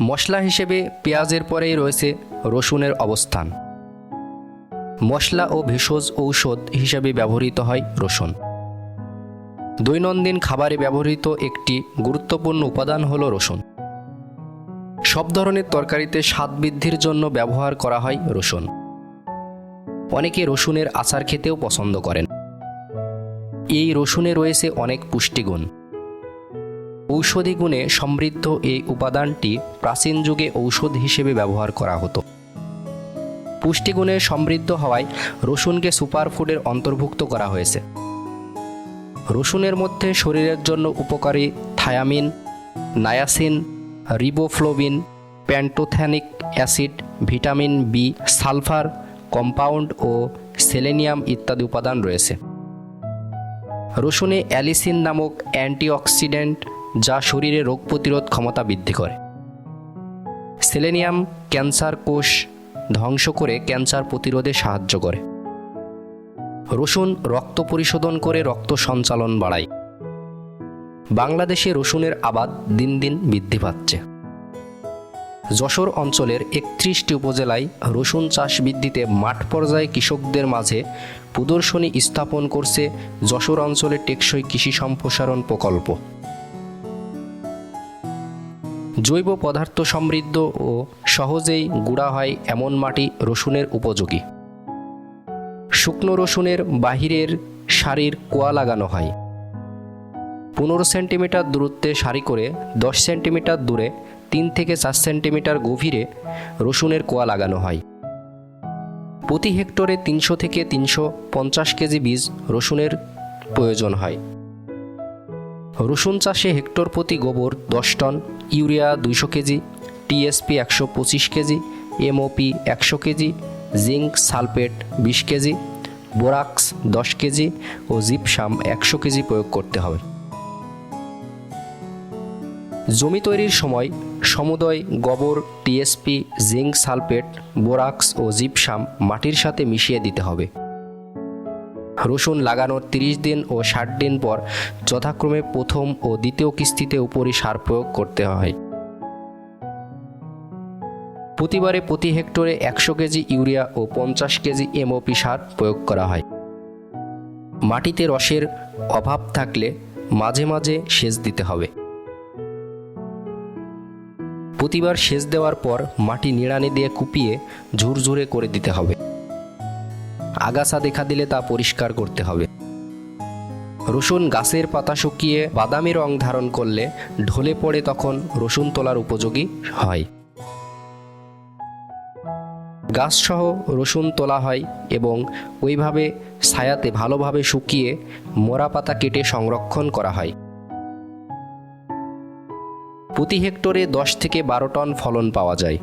মশলা হিসেবে পেঁয়াজের পরেই রয়েছে রসুনের অবস্থান। মশলা ও ভেষজ ঔষধ হিসেবে ব্যবহৃত হয় রসুন। দৈনন্দিন খাবারে ব্যবহৃত একটি গুরুত্বপূর্ণ উপাদান হল রসুন। সব ধরনের তরকারিতে স্বাদ বৃদ্ধির জন্য ব্যবহার করা হয় রসুন। অনেকে রসুনের আচার খেতেও পছন্দ করেন। এই রসুনে রয়েছে অনেক পুষ্টিগুণ। ঔষধি গুণে সমৃদ্ধ এই উপাদানটি প্রাচীন যুগে ঔষধ হিসেবে ব্যবহার করা হতো। পুষ্টিগুণে সমৃদ্ধ হওয়ায় রসুনকে সুপারফুডের অন্তর্ভুক্ত করা হয়েছে। রসুনের মধ্যে শরীরের জন্য উপকারী thiamine, niacin, riboflavin, pantothenic acid, vitamin B, sulphur, compound ও সেলেনিয়াম ইত্যাদি উপাদান রয়েছে। রসুনে অ্যালিসিন নামক অ্যান্টিঅক্সিডেন্ট যা শরীরে রোগ প্রতিরোধ ক্ষমতা বৃদ্ধি করে। সেলেনিয়াম ক্যান্সার কোষ ধ্বংস করে ক্যান্সার প্রতিরোধে সাহায্য করে। রসুন রক্ত পরিশোধন করে রক্ত সঞ্চালন বাড়ায়। বাংলাদেশে রসুনের আবাদ দিন দিন বৃদ্ধি পাচ্ছে। যশোর অঞ্চলের একত্রিশটি উপজেলায় রসুন চাষ বৃদ্ধিতে মাঠ পর্যায়ে কৃষকদের মাঝে প্রদর্শনী স্থাপন করছে যশোর অঞ্চলে টেকসই কৃষি সম্প্রসারণ প্রকল্প। জৈব পদার্থ সমৃদ্ধ ও সহজেই গুঁড়া হয় এমন মাটি রসুনের উপযোগী। শুকনো রসুনের বাহিরের সারির কোয়া লাগানো হয়। পনেরো সেন্টিমিটার দূরত্বে সারি করে দশ সেন্টিমিটার দূরে তিন থেকে চার সেন্টিমিটার গভীরে রসুনের কোয়া লাগানো হয়। প্রতি হেক্টরে তিনশো থেকে তিনশো পঞ্চাশ কেজি বীজ রসুনের প্রয়োজন হয়। রসুন চাষে হেক্টর প্রতি গোবর দশ টন, ইউরিয়া দুইশো কেজি, টিএসপি একশো পঁচিশ কেজি, এমওপি একশো কেজি, জিঙ্ক সালফেট বিশ কেজি, বোরাক্স দশ কেজি ও জিপসাম একশো কেজি প্রয়োগ করতে হবে। জমি তৈরির সময় সমুদয় গোবর, টিএসপি, জিঙ্ক সালফেট, বোরাক্স ও জিপসাম মাটির সাথে মিশিয়ে দিতে হবে। রসুন লাগানোর তিরিশ দিন ও ষাট দিন পর যথাক্রমে প্রথম ও দ্বিতীয় কিস্তিতে উপরই সার প্রয়োগ করতে হয়। প্রতিবারে প্রতি হেক্টরে একশো কেজি ইউরিয়া ও পঞ্চাশ কেজি এমওপি সার প্রয়োগ করা হয়। মাটিতে রসের অভাব থাকলে মাঝে মাঝে সেচ দিতে হবে। প্রতিবার সেচ দেওয়ার পর মাটি নিড়ানি দিয়ে কুপিয়ে ঝুরঝুরে করে দিতে হবে। আগাছা দেখা দিলে তা পরিষ্কার করতে হবে। রসুন গাছের পাতা শুকিয়ে বাদামি রং ধারণ করলে ঢলে পড়ে তখন রসুন তোলার উপযোগী হয়। গাছসহ রসুন তোলা হয় এবং ওইভাবে ছায়াতে ভালোভাবে শুকিয়ে মোড়া পাতা কেটে সংরক্ষণ করা হয়। প্রতি হেক্টরে দশ থেকে বারো টন ফলন পাওয়া যায়।